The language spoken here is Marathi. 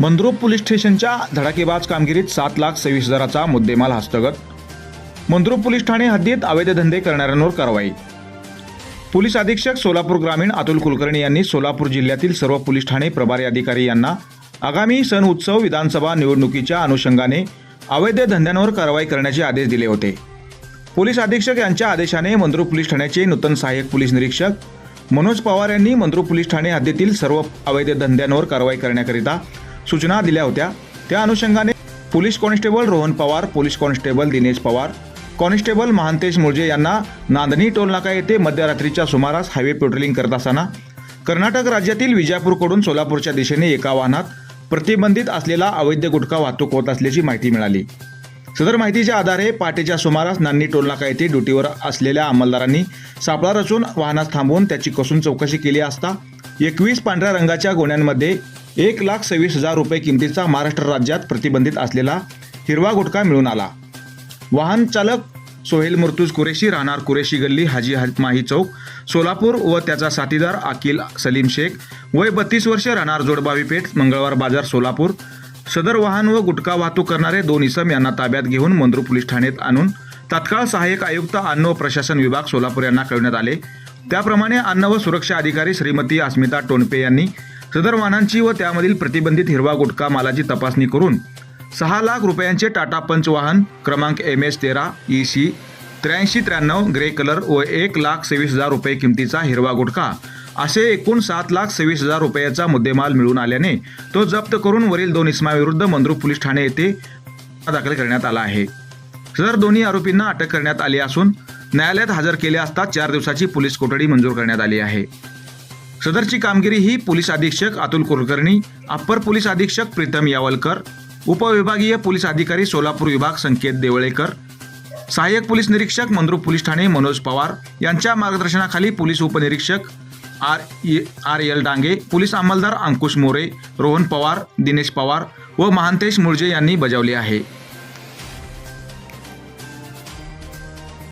मंद्रुप पोलीस स्टेशनच्या धडाकेबाज कामगिरीत सात लाख सव्वीस हजाराचा मुद्देमाल हस्तगत. मंद्रुप पोलीस ठाणे हद्दीत अवैध धंदे करणाऱ्यांवर कारवाई. पोलीस अधीक्षक सोलापूर ग्रामीण अतुल कुलकर्णी यांनी सोलापूर जिल्ह्यातील सर्व पोलीस ठाणे प्रभारी अधिकारी यांना आगामी सण उत्सव विधानसभा निवडणुकीच्या अनुषंगाने अवैध धंद्यांवर कारवाई करण्याचे आदेश दिले होते. पोलीस अधीक्षक यांच्या आदेशाने मंद्रुप पोलीस ठाण्याचे नूतन सहाय्यक पोलीस निरीक्षक मनोज पवार यांनी मंद्रुप पोलीस ठाणे हद्दीतील सर्व अवैध धंद्यांवर कारवाई करण्याकरिता सूचना दिल्या होत्या. त्या अनुषंगाने police constable Rohan Pawar police constable Dinesh Pawar constable Mahantesh Mulje यांना नांदणी टोलनाका येथे मध्यरात्रीच्या सुमारास हायवे पेट्रोलिंग करत असताना कर्नाटक राज्यातील विजापूरकडून सोलापूरच्या दिशेने एका वाहनात प्रतिबंधित असलेला अवैध गुटखा वाहतूक होत असल्याची माहिती मिळाली. सदर माहितीच्या आधारे पहाटेच्या सुमारास नान्नी टोलनाका येथे ड्युटीवर असलेल्या अंमलदारांनी सापळा रचून वाहनास थांबवून त्याची कसून चौकशी केली असता एकवीस पांढऱ्या रंगाच्या गोण्यांमध्ये एक लाख सव्वीस हजार रुपये किमतीचा महाराष्ट्र राज्यात प्रतिबंधित असलेला हिरवा गुटखा मिळून आला. वाहन चालक सोहेल मुर्तुज कुरेशी राहणार कुरेशी गल्ली हाजी हा- माही चौक सोलापूर व त्याचा साथीदार अकिल सलीम शेख वय बत्तीस वर्ष राहणार जोडबावी पेठ मंगळवार बाजार सोलापूर सदर वाहन व गुटखा वाहतूक करणारे दोन इसम यांना ताब्यात घेऊन मंद्रू पोलीस ठाण्यात आणून तात्काळ सहाय्यक आयुक्त अन्न व प्रशासन विभाग सोलापूर यांना कळवण्यात आले. त्याप्रमाणे अन्न व सुरक्षा अधिकारी श्रीमती अस्मिता टोनपे यांनी सदर वाहनांची व त्यामधील प्रतिबंधित हिरवा गुटखा मालाची तपासणी करून सहा लाख रुपयांचे टाटा पंच वाहन क्रमांक एम एस तेरा ई सी त्र्याऐंशी त्र्याण्णव ग्रे कलर व एक लाख सव्वीस हजार रुपये किमतीचा हिरवा गुटखा असे एकूण सात लाख सव्वीस हजार रुपयाचा मुद्देमाल मिळून आल्याने तो जप्त करून वरील दोन इसमाविरुद्ध मंद्रुप पोलीस ठाणे येथे दाखल करण्यात आला आहे. सदर दोन्ही आरोपींना अटक करण्यात आली असून न्यायालयात हजर केले असता चार दिवसाची पोलीस कोठडी मंजूर करण्यात आली आहे. सदरची कामगिरी ही पोलीस अधीक्षक अतुल कुलकर्णी अप्पर पोलीस अधीक्षक प्रीतम यावलकर उपविभागीय पोलीस अधिकारी सोलापूर विभाग संकेत देवळेकर सहाय्यक पोलीस निरीक्षक मंद्रुप पोलीस ठाणे मनोज पवार यांच्या मार्गदर्शनाखाली पोलीस उपनिरीक्षक R R L Dange police अंमलदार Ankush More Rohan Pawar Dinesh Pawar व महांतेश मुळजे यांनी बजावले आहे.